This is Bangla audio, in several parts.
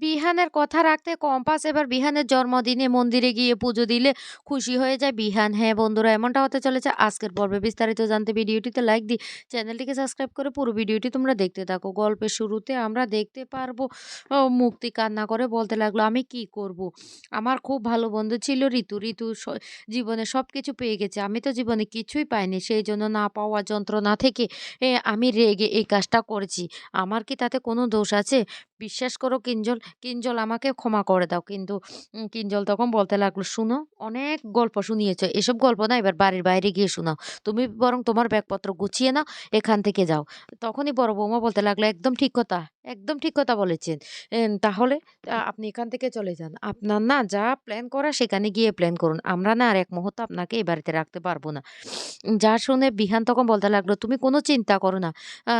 বিহানের কথা রাখতে কম্পাস এবার বিহানের জন্মদিনে মন্দিরে গিয়ে পুজো দিলে খুশি হয়ে যায় বিহান। হ্যাঁ বন্ধুরা এমনটা হতে চলেছে আজকের পর্বে। বিস্তারিত জানতে ভিডিওটিতে লাইক দিয়ে চ্যানেলটিকে সাবস্ক্রাইব করে পুরো ভিডিওটি তোমরা দেখতে থাকো। গল্পের শুরুতে আমরা দেখতে পারব মুক্তি কান্না করে বলতে লাগল, "আমি কি করব? আমার খুব ভালো বন্ধু ছিল ঋতু। ঋতু জীবনে সব কিছু পেয়ে গেছে। আমি তো জীবনে কিছুই পাইনি। সেই জন্য না পাওয়া যন্ত্রণা থেকে আমি রেগে এই কাজটা করেছি। আমার কি তাতে কোনো দোষ আছে? বিশ্বাস করো কিঞ্জল, কিঞ্জল আমাকে ক্ষমা করে দাও। কিন্তু কিঞ্জল তখন বলতে লাগল, "শুনো, অনেক গল্প শুনিয়েছ। এসব গল্প না এবার বাড়ির বাইরে গিয়ে শোনাও। তুমি বরং তোমার ব্যাগপত্র গুছিয়ে নাও, এখান থেকে যাও।" তখনই বড় বৌমা বলতে লাগল, "একদম ঠিক কথা, একদম ঠিক কথা বলেছেন। তাহলে আপনি এখান থেকে চলে যান। আপনার না যা প্ল্যান করা সেখানে গিয়ে প্ল্যান করুন। আমরা না আর এক মুহূর্ত আপনাকে এই বাড়িতে রাখতে পারব না।" যা শুনে বিহান তখন বলতে লাগল, "তুমি কোনো চিন্তা করো না।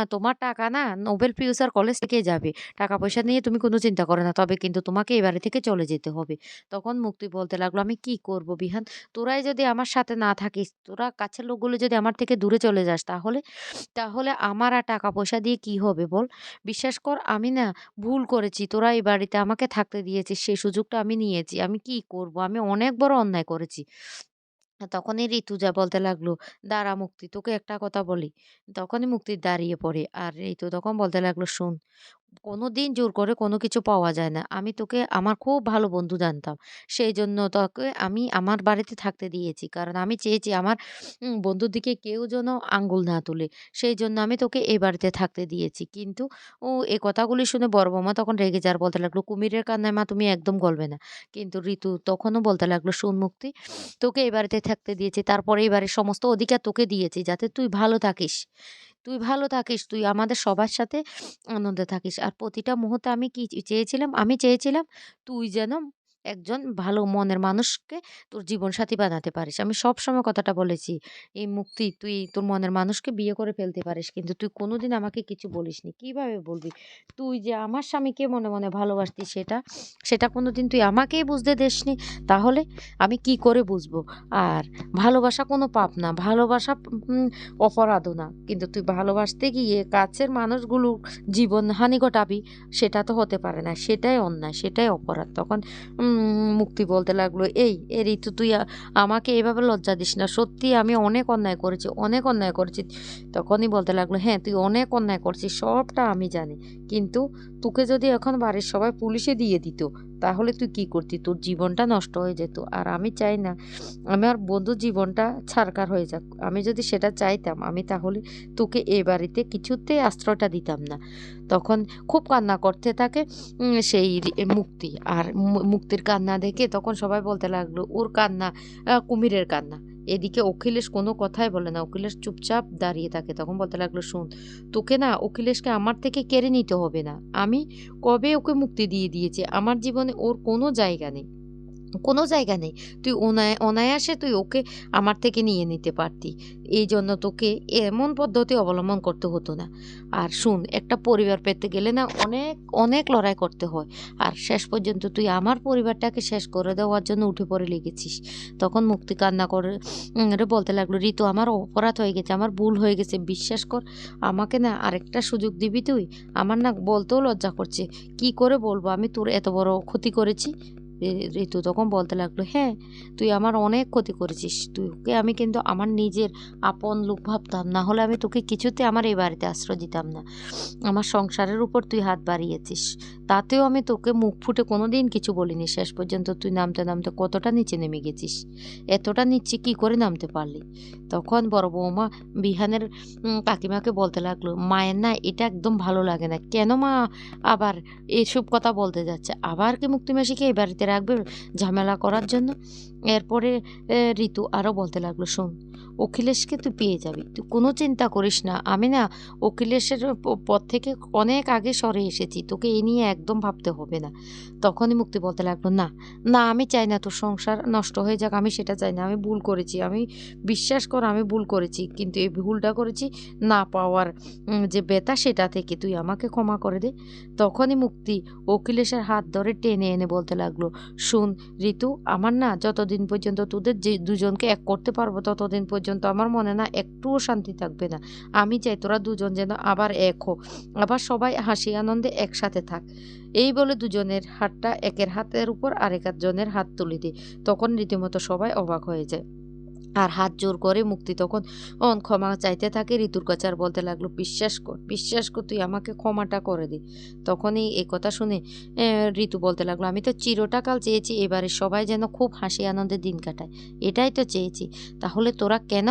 তোমার টাকা না নোবেল ফিউচার কলেজ থেকে যাবে। টাকা-পয়সা নিয়ে তুমি কোনো চিন্তা করো না। তবে কিন্তু তোমাকে এই বাড়ি থেকে চলে যেতে হবে।" তখন মুক্তি বলতে লাগল, "আমি কি করব বিহান? তোরাই যদি আমার সাথে না থাকিস, তোরা কাছের লোকগুলো যদি আমার থেকে দূরে চলে যাস তাহলে? তাহলে আমার আর টাকা-পয়সা দিয়ে কি হবে বল? বিশ্বাস কর আমি না ভুল করেছি। তোরা এই বাড়িতে আমাকে থাকতে দিয়েছিস। সেই সুযোগটা আমি নিয়েছি। আমি কি করব? আমি অনেক বড় অন্যায় করেছি।" তখনই ঋতুজা বলতে লাগল, "দাঁড়া মুক্তি তোকে একটা কথা বলি।" তখনই মুক্তি দাঁড়িয়ে পড়ে। আর ঋতু তখন বলতে লাগল, "শোন, কোনোদিন জোর করে কোনো কিছু পাওয়া যায় না। আমি তোকে আমার খুব ভালো বন্ধু জানতাম। সেই জন্য তোকে আমি আমার বাড়িতে থাকতে দিয়েছি। কারণ আমি চেয়েছি আমার বন্ধুর দিকে কেউ যেন আঙ্গুল না তুলে। সেই জন্য আমি তোকে এই বাড়িতে থাকতে দিয়েছি।" কিন্তু ও এ কথাগুলি শুনে বড় বৌমা তখন রেগে যাওয়ার বলতে লাগল, "কুমিরের কান্নায় মা তুমি একদম গলবে না।" কিন্তু ঋতু তখনও বলতে লাগল, "শোন মুক্তি, তোকে এই বাড়িতে থাকতে দিয়েছি। তারপরে এই বাড়ির সমস্ত অধিকার তোকে দিয়েছি যাতে তুই ভালো থাকিস। তুই ভালো থাকিস। তুই আমাদের সবার সাথে আনন্দে থাকিস। আর প্রতিটা মুহূর্তে আমি কি চেয়েছিলাম? আমি চেয়েছিলাম তুই যেন একজন ভালো মনের মানুষকে তোর জীবনসাথী বানাতে পারিস। আমি সবসময় কথাটা বলেছি, এই মুক্তি তুই তোর মনের মানুষকে বিয়ে করে ফেলতে পারিস। কিন্তু তুই কোনোদিন আমাকে কিছু বলিসনি। কীভাবে বলবি? তুই যে আমার স্বামীকে মনে, মনে ভালোবাসতিস সেটা, সেটা কোনোদিন তুই আমাকেই বুঝতে দিসনি। তাহলে আমি কি করে বুঝব? আর ভালোবাসা কোনো পাপ না। ভালোবাসা অপরাধও না। কিন্তু তুই ভালোবাসতে গিয়ে কাছের মানুষগুলোর জীবনহানি ঘটাবি, সেটা তো হতে পারে না। সেটাই অন্যায়, সেটাই অপরাধ। তখন মুক্তি বলতে লাগল, "এই, এ ঋতু তুই আমাকে এভাবে লজ্জা দিস না। সত্যিই আমি অনেক অন্যায় করেছি, অনেক অন্যায় করেছি।" তখনই বলতে লাগল, "হ্যাঁ, তুই অনেক অন্যায় করছিস। সবটা আমি জানি। কিন্তু তোকে যদি এখন বাড়ির সবাই পুলিশে দিয়ে দিত, তাহলে তুই কি করতি? তোর জীবনটা নষ্ট হয়ে যেত। আর আমি চাই না আমার বন্ধুর জীবনটা ছারকার হয়ে যাক। আমি যদি সেটা চাইতাম, আমি তাহলে তোকে এ বাড়িতে কিছুতেই আশ্রয়টা দিতাম না।" তখন খুব কান্না করতে থাকে সেই মুক্তি। আর মু মুক্তির কান্না দেখে তখন সবাই বলতে লাগল, "ওর কান্না কুমিরের কান্না।" এদিকে অখিলেশ কোনো কথাই বলে না। অখিলেশ চুপচাপ দাঁড়িয়ে থাকে। তখন বলতে লাগল, শুন তোকে না অখিলেশকে আমার থেকে কেড়ে নিতে হবে না। আমি কবে ওকে মুক্তি দিয়ে দিয়েছি। আমার জীবনে ওর কোনো জায়গা নেই। কোনো জায়গা নেই। তুই অনায়া অনায়াসে তুই ওকে আমার থেকে নিয়ে নিতে পারতি। এই জন্য তোকে এমন পদ্ধতি অবলম্বন করতে হতো না। আর শোন, একটা পরিবার পেতে গেলে না অনেক, অনেক লড়াই করতে হয়। আর শেষ পর্যন্ত তুই আমার পরিবারটাকে শেষ করে দেওয়ার জন্য উঠে পড়ে লেগেছিস।" তখন মুক্তি কান্না করে বলতে লাগল, "ঋতু আমার অপরাধ হয়ে গেছে। আমার ভুল হয়ে গেছে। বিশ্বাস কর। আমাকে না আরেকটা সুযোগ দিবি তুই? আমার না বলতেও লজ্জা করছে। কি করে বলব আমি তোর এত বড় ক্ষতি করেছি?" ঋতু তখন বলতে লাগল, "হ্যাঁ, তুই আমার অনেক ক্ষতি করেছিস। তোকে আমি কিন্তু আমার নিজের আপন লোক ভাবতাম। না হলে আমি তোকে কিছুতে আমার এই বাড়িতে আশ্রয় দিতাম না। আমার সংসারের উপর তুই হাত বাড়িয়েছিস। তাতেও আমি তোকে মুখ ফুটে কোনো দিন কিছু বলিনি। শেষ পর্যন্ত তুই নামতে, নামতে কতটা নিচে নেমে গেছিস। এতটা নিচে কি করে নামতে পারলি?" তখন বড় বৌমা বিহানের কাকিমাকে বলতে লাগল, "মায়ের না এটা একদম ভালো লাগে না। কেন মা আবার এসব কথা বলতে যাচ্ছে? আবার কি মুক্তি মাসিকে এই বাড়িতে রাখবে ঝামেলা করার জন্য?" এরপরে ঋতু আরও বলতে লাগল, "শোন, অখিলেশকে তুই পেয়ে যাবি। তুই কোনো চিন্তা করিস না। আমি না অখিলেশের পথ থেকে অনেক আগে সরে এসেছি। তোকে এ নিয়ে একদম ভাবতে হবে না।" তখনই মুক্তি বলতে লাগল, "না, না আমি চাই না তোর সংসার নষ্ট হয়ে যাক। আমি সেটা চাই না। আমি ভুল করেছি। আমি বিশ্বাস কর আমি ভুল করেছি। কিন্তু এই ভুলটা করেছি না পাওয়ার যে ব্যথা সেটা থেকে। তুই আমাকে ক্ষমা করে দে।" তখনই মুক্তি অখিলেশের হাত ধরে টেনে এনে বলতে লাগল, "শোন ঋতু, আমার না যতদিন পর্যন্ত তোদের যে দুজনকে এক করতে পারব ততদিন পর্যন্ত আমার মনে না একটুও শান্তি থাকবে না। আমি চাই তোরা দুজন যেন আবার এক হো আবার সবাই হাসি আনন্দে একসাথে থাক। এই বলে দুজনের হাতটা একের হাতের উপর আরেক জনের হাত তুলে দিই। তখন রীতিমতো সবাই অবাক হয়ে যায়। আর হাত জোর করে মুক্তি তখন, অন ক্ষমা চাইতে থাকে, ঋতুর কাছে আর বলতে লাগল, বিশ্বাস কর বিশ্বাস কর, তুই আমাকে ক্ষমাটা করে দি। তখনই এই কথা শুনে ঋতু বলতে লাগল, আমি তো চিরটাকাল চেয়েছি এবারে সবাই যেন খুব হাসি আনন্দে দিন কাটায়। এটাই তো চেয়েছি। তাহলে তোরা কেন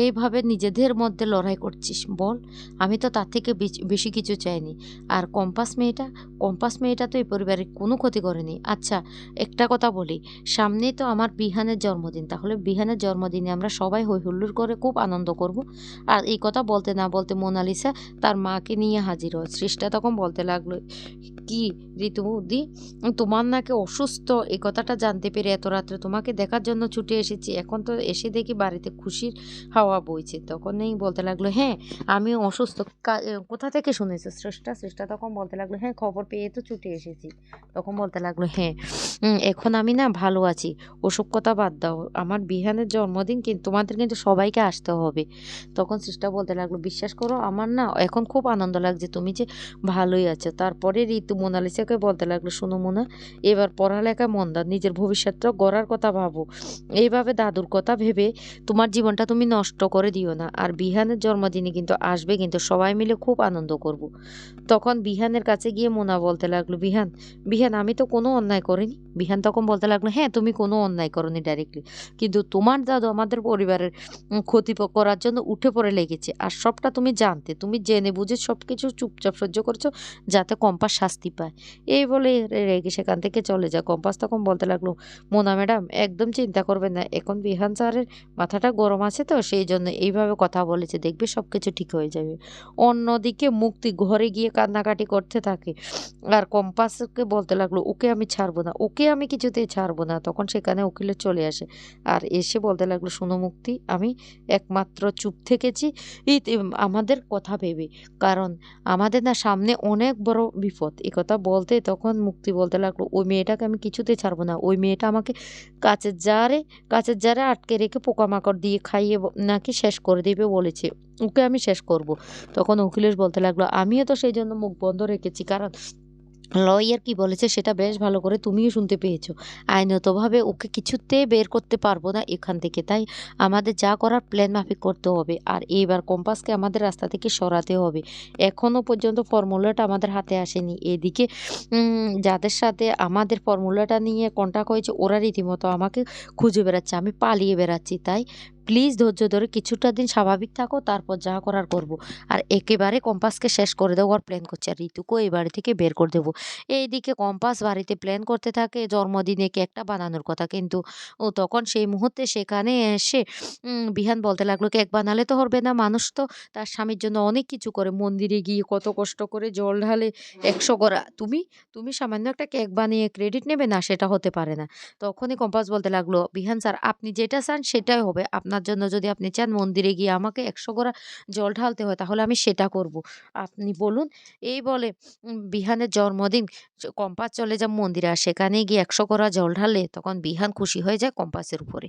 এইভাবে নিজেদের মধ্যে লড়াই করছিস? বল, আমি তো তার থেকে বেশি কিছু চাইনি। আর কম্পাস মেয়েটা কম্পাস মেয়েটা তো এই পরিবারের কোনো ক্ষতি করেনি। আচ্ছা একটা কথা বলি, সামনেই তো আমার বিহানের জন্মদিন। তাহলে বিহানের জন্মদিনে আমরা সবাই হই হুল্লোড় করে খুব আনন্দ করব। আর এই কথা বলতে না বলতে মোনালিসা তার মাকে নিয়ে হাজির হয়। সৃষ্টা তখন বলতে লাগল কি ঋতুদি তোমার নাকি অসুস্থ, এই কথাটা জানতে পেরে এত রাত্রে তোমাকে দেখার জন্য ছুটে এসেছি। এখন তো এসে দেখি বাড়িতে খুশির হাওয়া বইছে। তখনই বলতে লাগল হ্যাঁ আমি অসুস্থ। কোথা থেকে শুনেছো শ্রেষ্ঠা শ্রেষ্ঠা তখন বলতে লাগল হ্যাঁ খবর পেয়ে তো ছুটে এসেছি। তখন বলতে লাগল হ্যাঁ এখন আমি না ভালো আছি। ওসব কথা বাদ দাও। আমার বিহানের জন্মদিন কিন্তু তোমাদের কিন্তু সবাইকে আসতে হবে। তখন সিস্টার বলতে লাগল, বিশ্বাস করো, আমার না এখন খুব আনন্দ লাগছে। তুমি যে ভালোই আছো। তারপরে ঋতু মোনালিসাকে বলতে লাগল, শোনো মোনা, এবার পড়ালেখা মন দাও নিজের ভবিষ্যৎটা গড়ার কথা ভাবো। এইভাবে দাদুর কথা ভেবে তোমার জীবনটা তুমি নষ্ট করে দিও না। আর বিহানের জন্মদিনে কিন্তু আসবে কিন্তু সবাই মিলে খুব আনন্দ করব। তখন বিহানের কাছে গিয়ে মোনা বলতে লাগল, বিহান বিহান, আমি তো কোনো অন্যায় করিনি। বিহান তখন বলতে লাগল হ্যাঁ তুমি কোনো অন্যায় করনি ডাইরেক্টলি কিন্তু তোমার দাদু আমাদের পরিবারের ক্ষতি করার জন্য উঠে পড়ে লেগেছে। আর সবটা তুমি জানতে, তুমি জেনে বুঝে সব কিছু চুপচাপ সহ্য করছ, যাতে কম্পাস শাস্তি পায়। এই বলে রেগে সেখান থেকে চলে যায়। কম্পাস তখন বলতে লাগল, মোনা ম্যাডাম, একদম চিন্তা করবেন না। এখন বিহান স্যারের মাথাটা গরম আছে তো, সেই জন্য এইভাবে কথা বলেছে। দেখবে সব কিছু ঠিক হয়ে যাবে। অন্যদিকে মুক্তি ঘরে গিয়ে কান্নাকাটি করতে থাকে। আর কম্পাসকে বলতে লাগল, ওকে আমি ছাড়বো না। ওকে আমি কিছুতেই ছাড়বো না। তখন সেখানে উকিলে চলে আসে। আর এসে বলতে লাগল, শুনো মুক্তি, আমি একমাত্র চুপ থেকেছি। আমাদের কথা ভেবে। কারণ আমাদের না সামনে অনেক বড় বিপদ। কথা বলতে তখন মুক্তি বলতে লাগল, ওই মেয়েটাকে আমি কিছুতে ছাড়বো না। ওই মেয়েটা আমাকে কাছের জারে কাছের জারে আটকে রেখে পোকামাকড় দিয়ে খাইয়ে নাকি শেষ করে দেবে বলেছে। ওকে আমি শেষ করব। তখন অখিলেশ বলতে লাগল, আমিও তো সেই জন্য মুখ বন্ধ রেখেছি। কারণ লয়ার কি বলেছে সেটা বেশ ভালো করে তুমিও শুনতে পেয়েছ। আইনতভাবে ওকে কিছুতে বের করতে পারব না এখান থেকে, তাই আমাদের যা করার প্ল্যান মাফিক করতে হবে। আর এইবার কম্পাসকে আমাদের রাস্তা থেকে সরাতে হবে। এখনও পর্যন্ত ফর্মুলাটা আমাদের হাতে আসেনি। এদিকে যাদের সাথে আমাদের ফর্মুলাটা নিয়ে কন্ট্যাক্ট হয়েছে, ওরা রীতিমতো আমাকে খুঁজে বেড়াচ্ছে, আমি পালিয়ে বেড়াচ্ছি, তাই প্লিজ ধৈর্য ধরে কিছুটা দিন স্বাভাবিক থাকো, তারপর যা করার করব। আর একেবারে কম্পাসকে শেষ করে দেওয়ার প্ল্যান করছে, আর ঋতুকেও এই বাড়ি থেকে বের করে দেবো। এইদিকে কম্পাস বাড়িতে প্ল্যান করতে থাকে, জন্মদিনে কেকটা বানানোর কথা। কিন্তু ও তখন সেই মুহূর্তে সেখানে এসে বিহান বলতে লাগল, কেক বানালে তো হবে না, মানুষ তো তার স্বামীর জন্য অনেক কিছু করে। মন্দিরে গিয়ে কত কষ্ট করে জল ঢালে একশো করা তুমি তুমি সামান্য একটা কেক বানিয়ে ক্রেডিট নেবে না, সেটা হতে পারে না। তখনই কম্পাস বলতে লাগল, বিহান স্যার আপনি যেটা চান সেটাই হবে। আপনার জন্য যদি আপনি চান মন্দিরে গিয়ে আমাকে একশো গোড়া জল ঢালতে হয়, তাহলে আমি সেটা করব। আপনি বলুন, এই বলে বিহানের জন্মদিন কম্পাস চলে যাব মন্দিরে, আর সেখানে গিয়ে একশো গোড়া জল ঢালে তখন বিহান খুশি হয়ে যায় কম্পাসের উপরে।